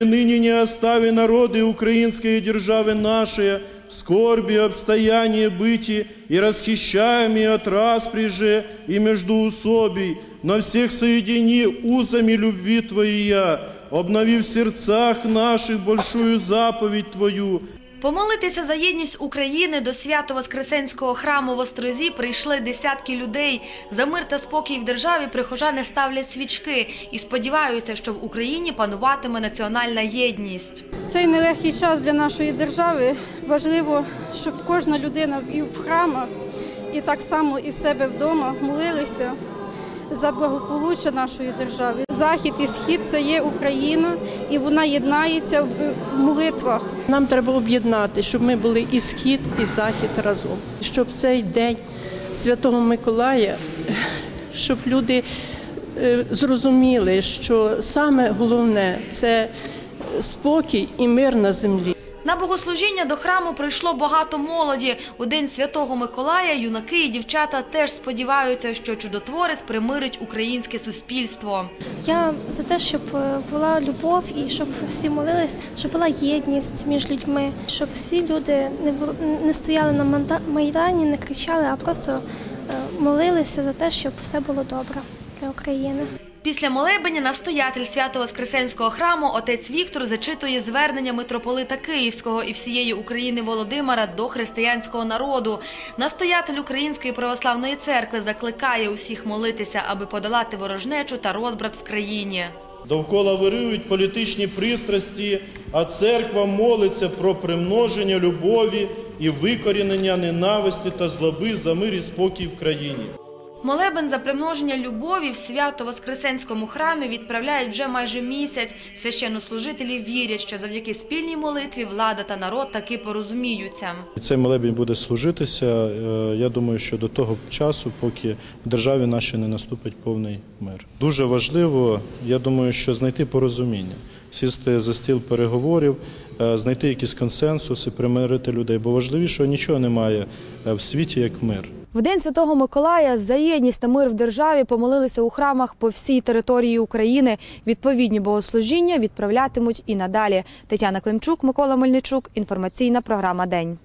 Ныне не остави народы украинской державы нашей, в скорби, обстоянии быти, и расхищаемые от распри же и междуусобий, но всех соедини узами любви Твоей, обнови в сердцах наших большую заповедь Твою, Помолитися за єдність України до Свято-Воскресенського храму в Острозі прийшли десятки людей. За мир та спокій в державі прихожани ставлять свічки і сподіваються, що в Україні пануватиме національна єдність. Цей нелегкий час для нашої держави важливо, щоб кожна людина і в храмах, і так само і в себе вдома молилися за благополуччя нашої держави. Захід і схід це є Україна, і вона єднається в молитвах. Нам треба об'єднати, щоб ми були і схід, і захід разом. Щоб цей день Святого Миколая, щоб люди е, зрозуміли, що саме головне це спокій і мир на землі. Богослужіння до храму прийшло багато молоді. У день святого Миколая юнаки і дівчата теж сподіваються, що чудотворець примирить українське суспільство. Я за те, щоб е, була любов і щоб всі молились, щоб була єдність між людьми, щоб всі люди не стояли на майдані, не кричали, а просто е, молилися за те, щоб все було добре для України. Після молебення настоятель Свято-Воскресенського храму отець Віктор зачитує звернення митрополита Київського і всієї України Володимира до християнського народу. Настоятель Української православної церкви закликає усіх молитися, аби подолати ворожнечу та розбрат в країні. Довкола вирують політичні пристрасті, а церква молиться про примноження любові і викорінення ненависті та злоби за мир і спокій в країні. Молебен за примноження любові в Свято-Воскресенському храмі відправляють вже майже місяць. Священнослужителі вірять, що завдяки спільній молитві влада та народ таки порозуміються. Цей молебень буде служитися. е, Я думаю, що до того часу, поки в державі нашій не наступить повний мир. Дуже важливо, я думаю, що знайти порозуміння, сісти за стіл переговорів, е, знайти якісь консенсуси, примирити людей, бо важливішого нічого немає е, в світі, як мир. В день Святого Миколая за єдність та мир в державі помолилися у храмах по всій території України. Відповідні богослужіння відправлятимуть і надалі. Тетяна Климчук, Микола Мельничук. Інформаційна програма День.